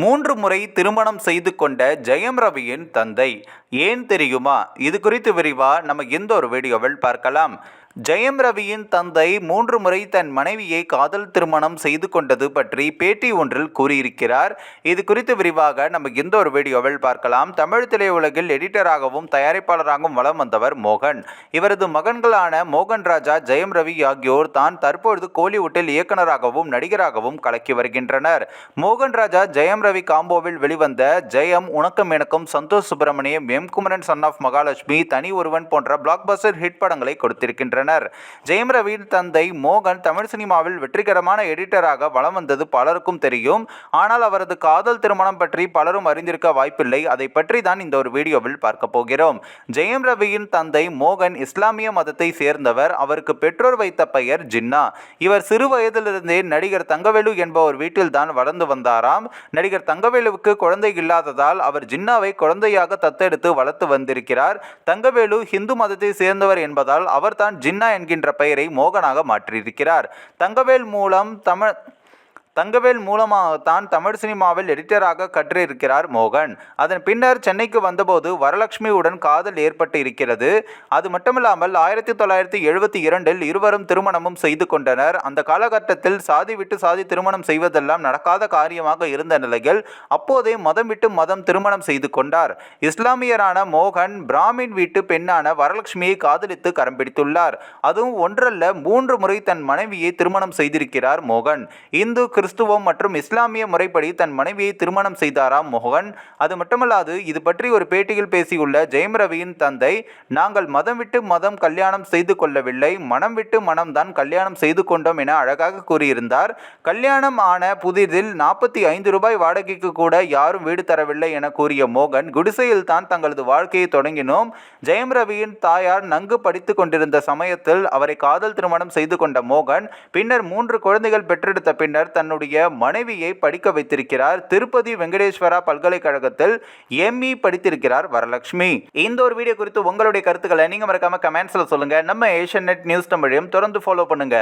மூன்று முறை திருமணம் செய்து கொண்ட ஜெயம் ரவியின் தந்தை. ஏன் தெரியுமா? இது குறித்து விரிவாக நம்ம இந்த ஒரு வீடியோவில் பார்க்கலாம். ஜெயம் ரவியின் தந்தை மூன்று முறை தன் மனைவியை காதல் திருமணம் செய்து கொண்டது பற்றி பேட்டி ஒன்றில் கூறியிருக்கிறார். இது குறித்து விரிவாக நம்ம இந்த ஒரு வீடியோவில் பார்க்கலாம். தமிழ் திரையுலகில் எடிட்டராகவும் தயாரிப்பாளராகவும் வலம் வந்தவர் மோகன். இவரது மகன்களான மோகன் ராஜா ஜெயம் ரவி ஆகியோர் தான் தற்பொழுது கோலிவுட்டில் இயக்குனராகவும் நடிகராகவும் கலக்கி வருகின்றனர். மோகன் ராஜா ஜெயம் ரவி காம்போவில் வெளிவந்த ஜெயம் உனக்கும் எனக்கும் Santosh Subramaniam M Kumaran son of Mahalakshmi Thani Oruvan போன்ற பிளாக்பஸ்டர் ஹிட் படங்களை கொடுத்திருக்கின்றனர். ஜெயம் ரவியின் தந்தை மோகன் தமிழ் சினிமாவில் வெற்றிகரமான எடிட்டராக வலம் வந்தது பலருக்கும் தெரியும். ஆனால் அவரது காதல் திருமணம் பற்றி பலரும் அறிந்திருக்க வாய்ப்பில்லை. அதை பற்றி தான் இந்த ஒரு வீடியோவில் பார்க்க போகிறோம். ஜெயம் ரவியின் தந்தை மோகன் இஸ்லாமிய மதத்தை சேர்ந்தவர். அவருக்கு பெற்றோர் வைத்த பெயர் ஜின்னா. இவர் சிறு வயதிலிருந்தே நடிகர் தங்கவேலு என்பவர் வீட்டில் தான் வளர்ந்து வந்தாராம். நடிகர் தங்கவேலுவுக்கு குழந்தை இல்லாததால் அவர் ஜின்னாவை குழந்தையாக தத்தெடுத்து வளர்த்து வந்திருக்கிறார். தங்கவேலு ஹிந்து மதத்தை சேர்ந்தவர் என்பதால் அவர் அவர்தான் சின்னா என்கின்ற பெயரை மோகனாக மாற்றியிருக்கிறார். தங்கவேல் மூலம் தமிழ் தங்கவேல் மூலமாகத்தான் தமிழ் சினிமாவில் எடிட்டராக கற்றிருக்கிறார் மோகன். அதன் பின்னர் சென்னைக்கு வந்தபோது வரலட்சுமியுடன் காதல் ஏற்பட்டு இருக்கிறது அது மட்டுமில்லாமல் ஆயிரத்தி தொள்ளாயிரத்தி எழுபத்தி இரண்டில் இருவரும் திருமணமும் செய்து கொண்டனர். அந்த காலகட்டத்தில் சாதி விட்டு சாதி திருமணம் செய்வதெல்லாம் நடக்காத காரியமாக இருந்த நிலையில் அப்போதே மதம் விட்டு மதம் திருமணம் செய்து கொண்டார். இஸ்லாமியரான மோகன் பிராமின் வீட்டு பெண்ணான வரலட்சுமியை காதலித்து கரம் பிடித்துள்ளார். அதுவும் ஒன்றல்ல மூன்று முறை தன் மனைவியை திருமணம் செய்திருக்கிறார் மோகன். இந்து கிறிஸ்துவம் மற்றும் இஸ்லாமிய முறைப்படி தன் மனைவியை திருமணம் செய்தாராம் மோகன். அது மட்டுமல்லாது இது பற்றி ஒரு பேட்டியில் பேசியுள்ள ஜெயம் ரவியின் தந்தை நாங்கள் மதம் விட்டு மதம் கல்யாணம் செய்து கொள்ளவில்லை மனம் விட்டு மனம்தான் கல்யாணம் செய்து கொண்டோம் என அழகாக கூறியிருந்தார். கல்யாணம் ஆன புதிதில் நாற்பத்தி ஐந்து ரூபாய் வாடகைக்கு கூட யாரும் வீடு தரவில்லை என கூறிய மோகன் குடிசையில் தான் தங்களது வாழ்க்கையை தொடங்கினோம். ஜெயம் ரவியின் தாயார் நன்கு படித்து கொண்டிருந்த சமயத்தில் அவரை காதல் திருமணம் செய்து கொண்ட மோகன் பின்னர் மூன்று குழந்தைகள் பெற்றெடுத்த பின்னர் தன்னுடைய மனைவியை படிக்க வைத்திருக்கிறார். திருப்பதி வெங்கடேஸ்வரா பல்கலைக்கழகத்தில் எம்இ படித்திருக்கிறார் வரலட்சுமி. இந்த ஒரு வீடியோ குறித்து உங்களுடைய கருத்துக்களை நீங்க மறக்காம கமெண்ட்ஸ்ல சொல்லுங்க. நம்ம ஏஷியன் நெட் நியூஸ் தமிழையும் தொடர்ந்து ஃபாலோ பண்ணுங்க.